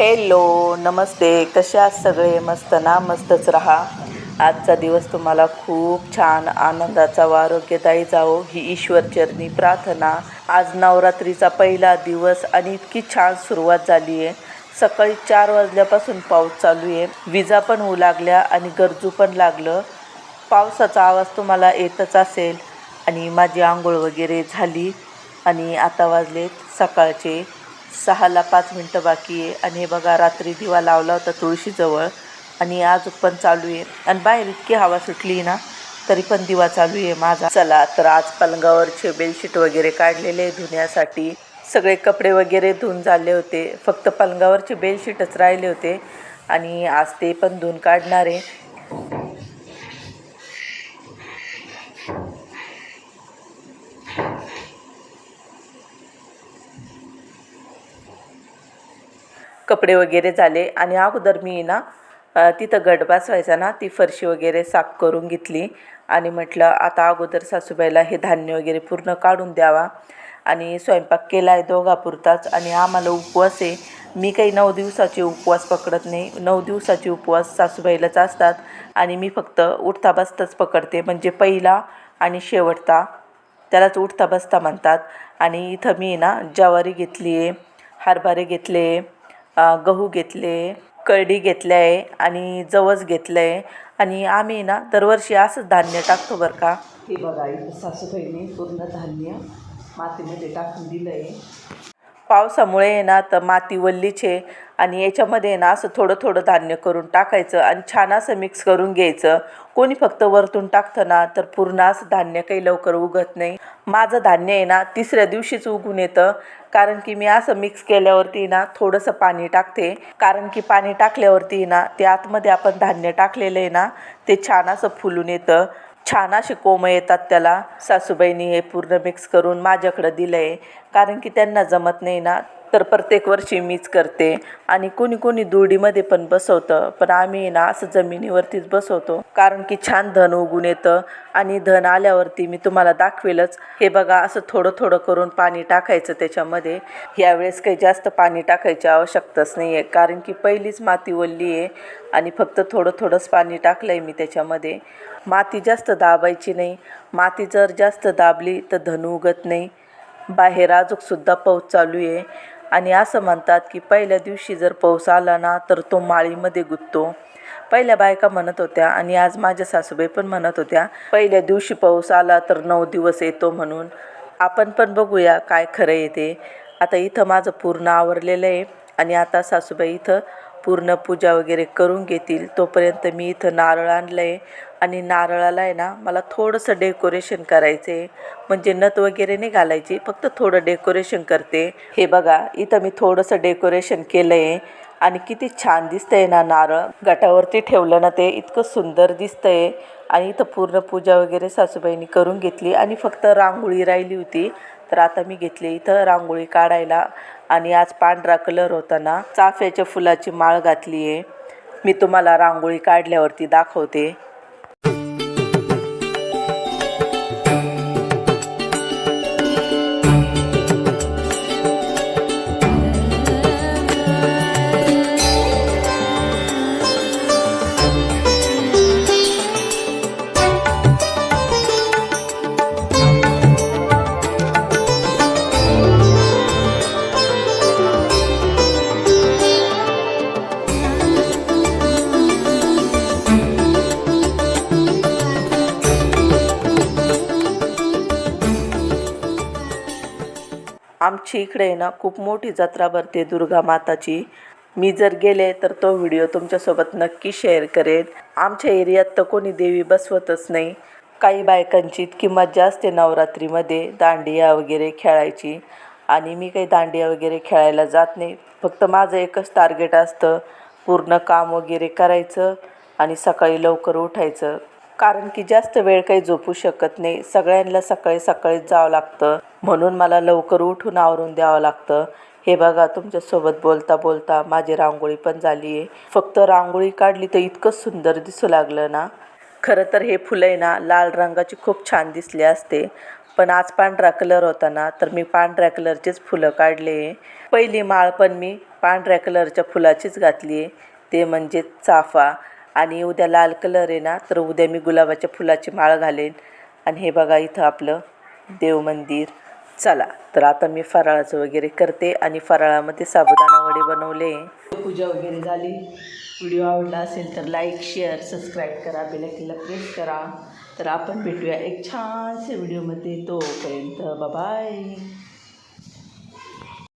Hello नमस्ते. कसे आहात सगळे? मस्त ना? मस्तच राहा. आजचा दिवस तुम्हाला खूप छान आनंदाचा व आरोग्यदायी जावो हो. ही ईश्वरचरणी प्रार्थना. आज नवरात्रीचा पहिला दिवस आणि इतकी छान सुरुवात झाली आहे. सकाळी चार वाजल्यापासून पाऊस चालू आहे. विजा पण होऊ लागल्या आणि गरजू पण लागलं. पावसाचा आवाज तुम्हाला येतच असेल. आणि माझी आंघोळ वगैरे झाली आणि आता वाजलेत सकाळचे सहाला पाच मिनटं बाकी आहे. आणि हे बघा रात्री दिवा लावला होता तुळशीजवळ. आणि आज पण चालू आहे. आणि बाहेर इतकी हवा सुटली ना तरी पण दिवा चालू आहे माझा. चला तर आज पलंगावरचे बेडशीट वगैरे काढलेले धुण्यासाठी. सगळे कपडे वगैरे धुवून झाले होते. फक्त पलंगावरचे बेडशीटच राहिले होते. आणि आज ते पण धुवून काढणार आहे. कपडे वगैरे झाले. आणि अगोदर मी ना तिथं गडबास बसवायचा ना ती फरशी वगैरे साफ करून घेतली. आणि म्हटलं आता अगोदर सासूबाईला हे धान्य वगैरे पूर्ण काढून द्यावा. आणि स्वयंपाक केला आहे दोघापुरताच. आणि आम्हाला उपवास आहे. मी काही नऊ दिवसाचे उपवास पकडत नाही. नऊ दिवसाचे उपवास सासूबाईलाच असतात. आणि मी फक्त उठता बसताच पकडते. म्हणजे पहिला आणि शेवटचा. त्यालाच उठता बसता म्हणतात. आणि इथं मी ना ज्वारी घेतली आहे हरभरे घेतले आहे गहू घेतले करडी घेतले आहे आणि जवस घेतलं आहे आणि आम्ही ना दरवर्षी असंच धान्य टाकतो बरं का. हे बघा इथं सासूबाईने पूर्ण धान्य मातीमध्ये टाकून दिलं आहे पावसामुळे आहे ना तर माती वल्लीच आणि याच्यामध्ये ना असं थोडं थोडं धान्य करून टाकायचं आणि छान असं मिक्स करून घ्यायचं. कोणी फक्त वरतून टाकतं ना तर पूर्ण असं धान्य काही लवकर उगत नाही. माझं धान्य आहे ना तिसऱ्या दिवशीच उगून येतं. कारण की मी असं मिक्स केल्यावरती ना थोडंसं पाणी टाकते. कारण की पाणी टाकल्यावरती ना ते आतमध्ये आपण धान्य टाकलेलं आहे ना ते छान असं फुलून येतं. छान असे कोंब येतात त्याला. सासूबाईंनी हे पूर्ण मिक्स करून माझ्याकडं दिलं आहे कारण की त्यांना जमत नाही ना तर प्रत्येक वर्षी मीच करते. आणि कोणी कोणी दुरडीमध्ये पण बसवतं. पण आम्ही ना असं जमिनीवरतीच बसवतो. कारण की छान धन उगून येतं. आणि धन आल्यावरती मी तुम्हाला दाखवेलच. हे बघा असं थोडं थोडं करून पाणी टाकायचं त्याच्यामध्ये. यावेळेस काही जास्त पाणी टाकायची आवश्यकताच नाही आहे कारण की पहिलीच माती ओलली आहे. आणि फक्त थोडं थोडंच पाणी टाकलं आहे मी त्याच्यामध्ये. माती जास्त दाबायची नाही. माती जर जास्त दाबली तर धन उगत नाही. बाहेर अजूकसुद्धा पाऊस चालू आहे. आणि असं म्हणतात की पहिल्या दिवशी जर पाऊस आला ना तर तो माळीमध्ये गुंततो. पहिल्या बायका म्हणत होत्या आणि आज माझ्या सासूबाई पण म्हणत होत्या पहिल्या दिवशी पाऊस आला तर नऊ दिवस येतो म्हणून. आपण पण बघूया काय खरं येते. आता इथं माझं पूर्ण आवरलेलं आहे आणि आता सासूबाई इथं पूर्ण पूजा वगैरे करून घेतील. तोपर्यंत मी इथं नारळ आणलं आहे आणि नारळाला आहे ना मला थोडंसं डेकोरेशन करायचं आहे म्हणजे नथ वगैरे नाही घालायची फक्त थोडं डेकोरेशन करते. हे बघा इथं मी थोडंसं डेकोरेशन केलं आहे आणि किती छान दिसतंय ना नारळ. गटावरती ठेवलं ना ते इतकं सुंदर दिसतंय. आणि इथं पूर्ण पूजा वगैरे सासूबाईंनी करून घेतली. आणि फक्त रांगोळी राहिली होती. तर आता मी घेतली इथं रांगोळी काढायला आणि आज पांढरा कलर होता ना चाफ्याच्या फुलाची माळ घातली आहे मी तुम्हाला रांगोळी काढल्यावरती दाखवते. आमची इकडे आहे ना खूप मोठी जत्रा भरते दुर्गा माताची. मी जर गेले तर तो व्हिडिओ तुमच्यासोबत नक्की शेअर करेन. आमच्या एरियात तर कोणी देवी बसवतच नाही. काही बायकांची इतकी मज्जा असते नवरात्रीमध्ये दांडिया वगैरे खेळायची. आणि मी काही दांडिया वगैरे खेळायला जात नाही. फक्त माझं एकच टार्गेट असतं पूर्ण काम वगैरे करायचं आणि सकाळी लवकर उठायचं. कारण की जास्त वेळ काही झोपू शकत नाही. सगळ्यांना सकाळी सकाळीच जावं लागतं. म्हणून मला लवकर उठून आवरून द्यावं लागतं. हे बघा तुमच्यासोबत बोलता बोलता माझी रांगोळी पण झाली आहे. फक्त रांगोळी काढली तर इतकं सुंदर दिसू लागलं ना. खरं तर हे फुलं आहे ना लाल रंगाची खूप छान दिसले असते. पण आज पांढरा कलर होता ना तर मी पांढऱ्या कलरचेच फुलं काढले पहिली माळ पण मी पांढऱ्या कलरच्या फुलाचीच घातली आहे. ते म्हणजे चाफा. आणि उद्या लाल कलर आहे ना तर उद्या मी गुलाबाच्या फुलाची माळ घालेन. आणि हे बघा इथं आपलं देव मंदिर. चला तर आता मी फराळाचं वगैरे करते आणि फराळामध्ये साबुदाणा वडे बनवले. पूजा वगैरे झाली. व्हिडिओ आवडला असेल तर लाईक शेअर सबस्क्राईब करा बेलाकीला प्रेस करा. तर आपण भेटूया एक छानसे व्हिडिओमध्ये. तोपर्यंत बाय